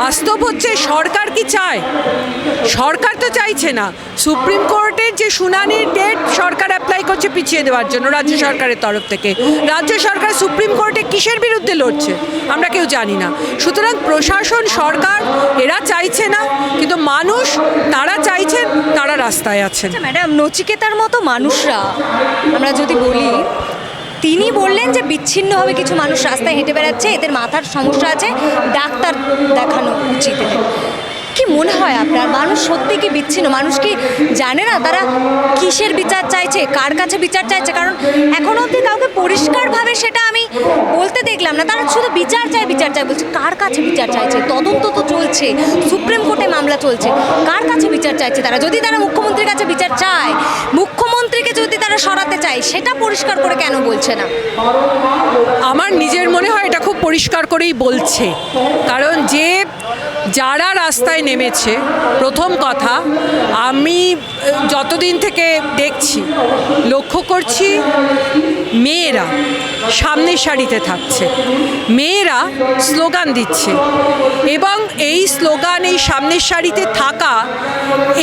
বাস্তব হচ্ছে সরকার কি চায়? সরকার তো চাইছে না। সুপ্রিম কোর্টের যে শুনানির ডেট সরকার অ্যাপ্লাই করছে পিছিয়ে দেওয়ার জন্য রাজ্য সরকারের তরফ থেকে। রাজ্য সরকার সুপ্রিম কোর্টে কিসের বিরুদ্ধে লড়ছে? আমরা কেউ জানি না। সুতরাং প্রশাসন, সরকার, এরা চাইছে না, কিন্তু মানুষ, তারা চাইছেন, তারা রাস্তায় আছেন। আচ্ছা ম্যাডাম নচিকেতার মতো মানুষরা, আমরা যদি বলি তিনি বললেন যে বিচ্ছিন্নভাবে কিছু মানুষ রাস্তায় হেঁটে বেড়াচ্ছে, এদের মাথার সমস্যা আছে, ডাক্তার দেখানো উচিত। কি মনে হয় আপনার? মানুষ সত্যি কি বিচ্ছিন্ন? মানুষ কি জানে না তারা কিসের বিচার চাইছে? কার কাছে বিচার চাইছে? কারণ এখনও অবধি কাউকে পরিষ্কারভাবে সেটা আমি বলতে দেখলাম না। তারা শুধু বিচার চায় বিচার চায় বলছে, কার কাছে বিচার চাইছে? তদন্ত তো চলছে। সুপ্রিম কোর্টে মামলা চলছে। কার কাছে বিচার চাইছে তারা? যদি তারা মুখ্যমন্ত্রীর কাছে বিচার চায়, মুখ্যমন্ত্রীকে যদি তারা সরাতে চায়, সেটা পরিষ্কার করে কেন বলছে না? আমার নিজের মনে হয় এটা খুব পরিষ্কার করেই বলছে। কারণ যে যারা রাস্তায় নেমেছে, প্রথম কথা, আমি যতদিন থেকে দেখছি, লক্ষ্য করছি মেয়েরা সামনের সারিতে থাকছে। মেয়েরা স্লোগান দিচ্ছে এবং এই স্লোগান, এই সামনের সারিতে থাকা,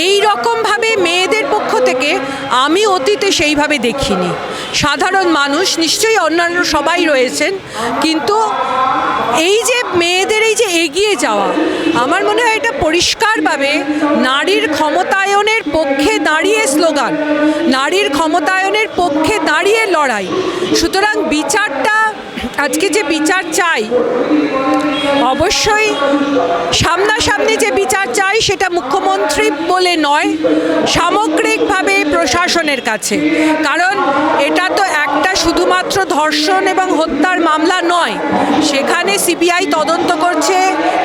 এই রকমভাবে মেয়েদের পক্ষ থেকে আমি অতীতে সেইভাবে দেখিনি। সাধারণ মানুষ, নিশ্চয়ই অন্যান্য সবাই রয়েছেন, কিন্তু এই যে মেয়েদের যে এগিয়ে যাওয়া, আমার মনে হয় এটা পরিষ্কারভাবে নারীর ক্ষমতায়নের পক্ষে দাঁড়িয়ে স্লোগান, নারীর ক্ষমতায়নের পক্ষে দাঁড়িয়ে লড়াই। সুতরাং বিচারটা আজকে যে বিচার চাই, অবশ্যই সামনাসামনি যে বিচার চাই সেটা মুখ্যমন্ত্রী বলে নয়, সামগ্রিকভাবে প্রশাসনের কাছে। কারণ এটা তো একটা শুধুমাত্র ধর্ষণ এবং হত্যার মামলা নয়, সেখানে সিবিআই তদন্ত করছে,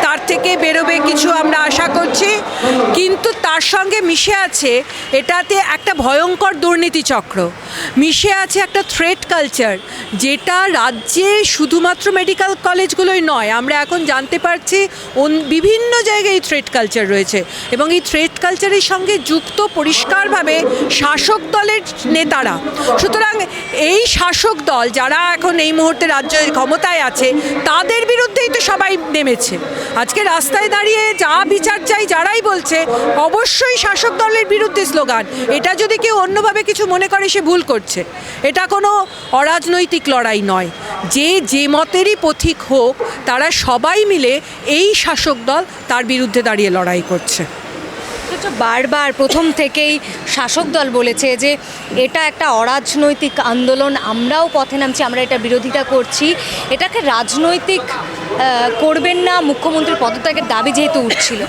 তার থেকে বেরোবে কিছু আমরা আশা করছি। কিন্তু তার সঙ্গে মিশে আছে এটাতে একটা ভয়ঙ্কর দুর্নীতি চক্র মিশে আছে একটা থ্রেট কালচার যেটা রাজ্যে শুধুমাত্র মেডিকেল কলেজগুলোই নয়, আমরা এখন জানতে পারছি বিভিন্ন জায়গায় এই থ্রেট কালচার রয়েছে এবং এই থ্রেট কালচারের সঙ্গে যুক্ত পরিষ্কারভাবে শাসক দলের নেতারা। সুতরাং এই শাসক দল যারা এখন এই মুহূর্তে রাজ্যের ক্ষমতায় আছে, তাদের বিরুদ্ধেই তো সবাই নেমেছে। আজকে রাস্তায় দাঁড়িয়ে যা বিচার চাই যারাই বলছে, অবশ্যই শাসক দলের বিরুদ্ধে স্লোগান। এটা যদি কেউ অন্যভাবে কিছু মনে করে, সে ভুল করছে। এটা কোনো অরাজনৈতিক লড়াই নয়। যে যে মতেরই পথিক হোক তারা সবাই মিলে এই শাসক দল তার বিরুদ্ধে দাঁড়িয়ে লড়াই করছে। বারবার প্রথম থেকেই শাসক দল বলেছে যে এটা একটা অরাজনৈতিক আন্দোলন আমরাও পথে নামছি আমরা এটা বিরোধিতা করছি। এটাকে রাজনৈতিক করবেন না মুখ্যমন্ত্রীর পদত্যাগের দাবি যেহেতু উঠছিল।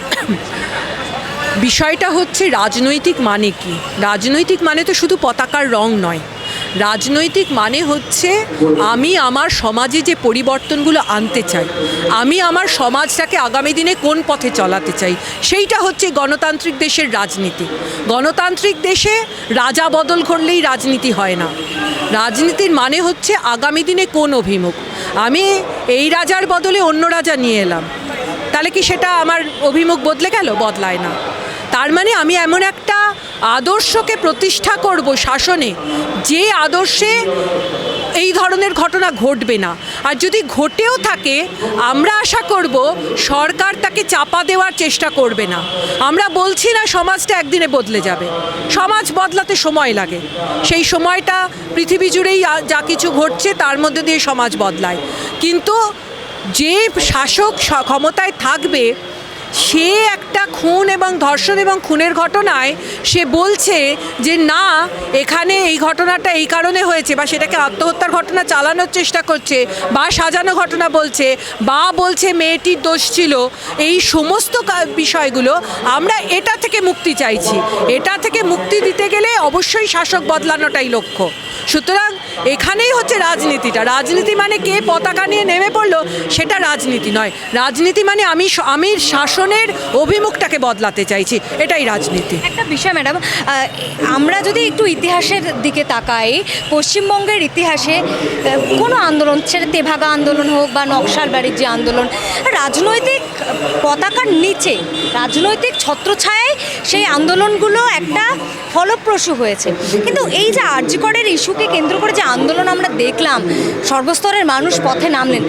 বিষয়টা হচ্ছে রাজনৈতিক মানে কি? রাজনৈতিক মানে তো শুধু পতাকার রং নয়। রাজনৈতিক মানে হচ্ছে আমি আমার সমাজে যে পরিবর্তনগুলো আনতে চাই, আমি আমার সমাজটাকে আগামী দিনে কোন পথে চলাতে চাই, সেইটা হচ্ছে গণতান্ত্রিক দেশের রাজনীতি। গণতান্ত্রিক দেশে রাজা বদল করলেই রাজনীতি হয় না। রাজনীতির মানে হচ্ছে আগামী দিনে কোন অভিমুখ? আমি এই রাজার বদলে অন্য রাজা নিয়ে এলাম। তাহলে কি সেটা আমার অভিমুখ বদলে গেল? বদলায় না। তার মানে আমি এমন একটা আদর্শকে প্রতিষ্ঠা করব শাসনে, যে আদর্শে এই ধরনের ঘটনা ঘটবে না। আর যদি ঘটেও থাকে, আমরা আশা করব সরকার তাকে চাপা দেওয়ার চেষ্টা করবে না। আমরা বলছি না, সমাজটা একদিনে বদলে যাবে। সমাজ বদলাতে সময় লাগে। সেই সময়টা পৃথিবী জুড়েই যা কিছু ঘটছে, তার মধ্যে দিয়ে সমাজ বদলায়। কিন্তু যে শাসক ক্ষমতায় থাকবে সে একটা খুন এবং ধর্ষণ এবং খুনের ঘটনায় সে বলছে যে না, এখানে এই ঘটনাটা এই কারণে হয়েছে বা সেটাকে আত্মহত্যার ঘটনা চালানোর চেষ্টা করছে বা সাজানো ঘটনা বলছে বা বলছে মেয়েটির দোষ ছিল। এই সমস্ত বিষয়গুলো আমরা এটা থেকে মুক্তি চাইছি। এটা থেকে মুক্তি দিতে গেলে অবশ্যই শাসক বদলানোটাই লক্ষ্য। সুতরাং এখানেই হচ্ছে রাজনীতিটা। রাজনীতি মানে কে পতাকা নিয়ে নেমে পড়ল? সেটা রাজনীতি নয়। রাজনীতি মানে আমি আমি শাসক শাসনের অভিমুখটাকে বদলাতে চাইছি, এটাই রাজনীতি। একটা বিষয়, ম্যাডাম আমরা যদি একটু ইতিহাসের দিকে তাকাই, পশ্চিমবঙ্গের ইতিহাসে কোনো আন্দোলন, সেটা তেভাগা আন্দোলন হোক বা নকশাল বাড়ির যে আন্দোলন, রাজনৈতিক পতাকার নিচে, রাজনৈতিক ছত্রছায়ায় সেই আন্দোলনগুলো একটা ফলপ্রসূ হয়েছে। কিন্তু এই যে আর্যিকরের ইস্যুকে কেন্দ্র করে যে আন্দোলন আমরা দেখলাম, সর্বস্তরের মানুষ পথে নামলেন,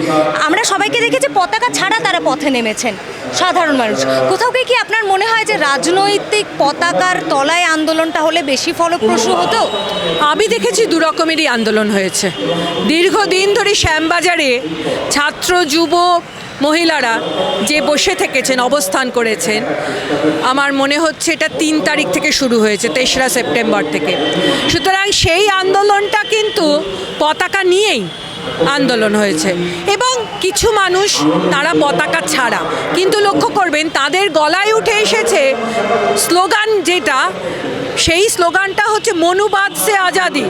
আমরা সবাইকে দেখেছি পতাকা ছাড়া তারা পথে নেমেছেন। সাধারণ মানুষ। কোথাও গিয়ে কি আপনার মনে হয় যে রাজনৈতিক পতাকার তলায় আন্দোলনটা হলে বেশি ফলপ্রসূ হতো? আমি দেখেছি দু রকমেরই আন্দোলন হয়েছে। দীর্ঘদিন ধরে শ্যামবাজারে ছাত্র, যুব, মহিলারা যে বসে থেকেছেন, অবস্থান করেছেন, আমার মনে হচ্ছে এটা তিন তারিখ থেকে শুরু হয়েছে, তেসরা সেপ্টেম্বর থেকে। সুতরাং সেই আন্দোলনটা কিন্তু পতাকা নিয়েই আন্দোলন হয়েছে। এবং কিছু মানুষ তারা পতাকা ছাড়া। কিন্তু লক্ষ্য করবেন, তাদের গলায় উঠে এসেছে স্লোগান যেটা, সেই স্লোগানটা হচ্ছে মনুবাদ সে আজাদি।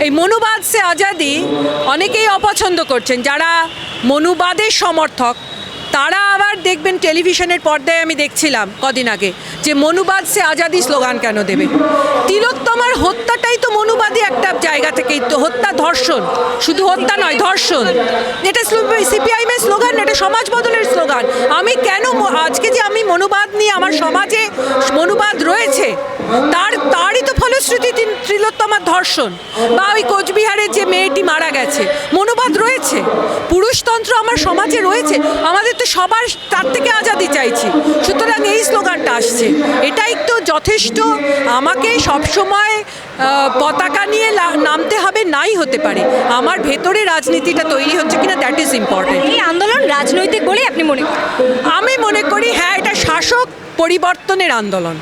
এই মনুবাদ সে আজাদি অনেকেই অপছন্দ করছেন। যারা মনুবাদের সমর্থক তারা আবার দেখবেন টেলিভিশনের পর্দায় আমি দেখছিলাম কদিন আগে যে মনুবাদ সে আজাদি স্লোগান কেন দেবে? তিলোত্তমার হত্যাটাই তো মনুবাদী একটা জায়গা থেকেই তো হত্যা ধর্ষণ। শুধু হত্যা নয়, ধর্ষণ। এটা সিপিআইএমের স্লোগান, এটা সমাজ বদলের স্লোগান। আমি কেন আজকে যে আমি মনুবাদ নিয়ে আমার সমাজে মনুবাদ রয়েছে, তার, তারই তো ফলশ্রুতি ত্রিলোত্তমার ধর্ষণ। বা ওই কোচবিহারের যে মেয়েটি মারা গেছে, মনোবাদ রয়েছে। পুরুষতন্ত্র আমার সমাজে রয়েছে আমাদের তো সবার তার থেকে আজাদি চাইছি। সুতরাং এই স্লোগানটা আসছে। এটাই তো যথেষ্ট আমাকে সবসময় পতাকা নিয়ে নামতে হবে নাই হতে পারে। আমার ভেতরে রাজনীতিটা তৈরি হচ্ছে কিনা দ্যাট ইজ ইম্পর্টেন্ট এই আন্দোলন রাজনৈতিক বলেই আপনি মনে করেন? আমি মনে করি হ্যাঁ এটা শাসক পরিবর্তনের আন্দোলন।